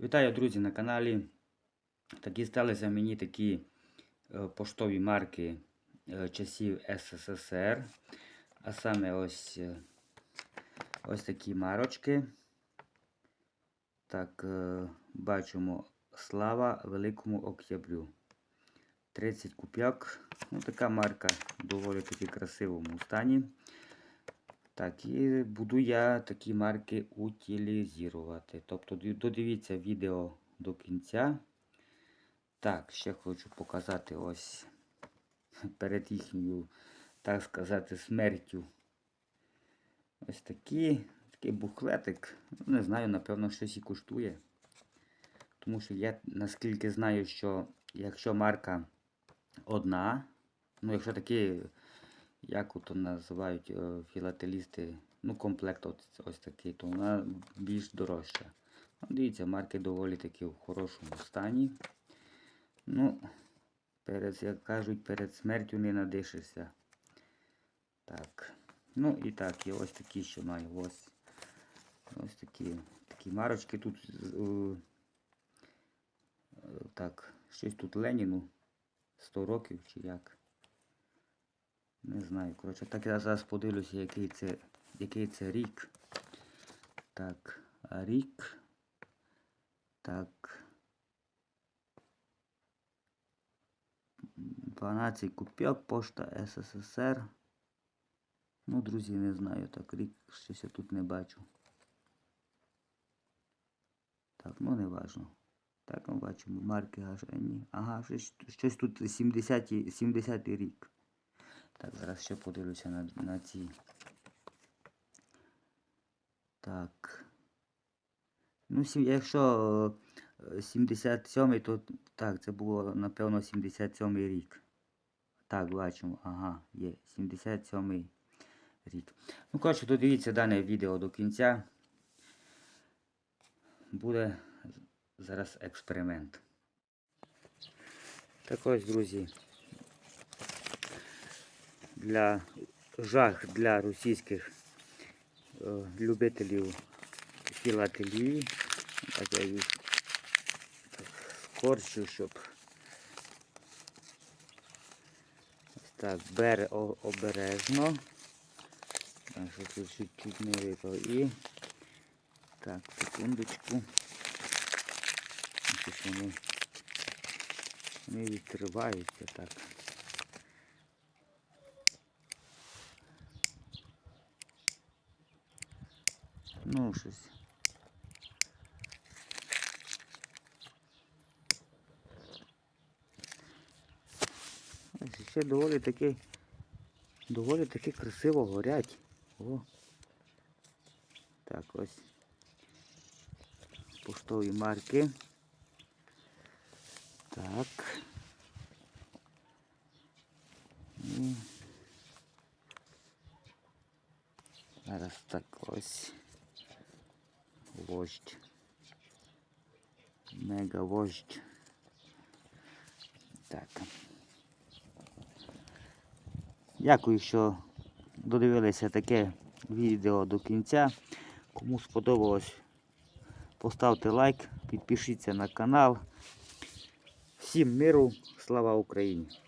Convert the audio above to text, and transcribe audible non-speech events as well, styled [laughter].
Вітаю, друзі, на каналі. Такі сталися мені такі е, поштові марки е, часів СССР. А саме ось, е, ось такі марочки. Так, бачимо Слава Великому Октябрю. 30 куп'як. Ну, така марка доволі таки красивому стані. Так, і буду я такі марки утилізувати. Тобто додивіться відео до кінця. Так, ще хочу показати ось [laughs] перед їхньою, так сказати, смертю. Ось такі, такий буклетик. Ну, Не знаю, напевно, щось і коштує. Тому що я наскільки знаю, що якщо марка одна, ну якщо такі як ото називають е, філателісти, ну, комплект ось, ось такий, то вона більш дорожча. Ну, дивіться, марки доволі таки в хорошому стані. Ну, перед, як кажуть, перед смертю не надишишся. Так. Ну і так, і ось такі, що маю. Ось. Ось такі, такі марочки тут. е, е, так, щось тут Леніну 100 років чи як. Не знаю, коротше, так я зараз подивлюся, який це, який це рік. Так, рік. Так. 12 купюк, пошта СССР. Ну, друзі, не знаю, так рік щось я тут не бачу. Так, ну не важно. Так, ми бачимо марки ні. Ага, щось, щось тут 70-й 70 рік. Так, зараз ще подивлюся на, на ці. Так. Ну, якщо е, 77 то так, це було, напевно, 77-й рік. Так, бачимо, ага, є 77-й рік. Ну, коротше, додивіться дане відео до кінця. Буде зараз експеримент. Так ось, друзі для жах для російських е, любителів філателії. Так я їх скорчу, щоб так бере обережно. Так, що тут чуть-чуть не випав. І так, секундочку. Вони відкриваються так. Ну, щось. Ось ще доволі таки, доволі таки красиво горять. О. Так, ось. Поштові марки. Так. І зараз так ось. Вождь. Мега вождь. Так. Дякую, що додивилися таке відео до кінця. Кому сподобалось, поставте лайк, підпишіться на канал. Всім миру, слава Україні!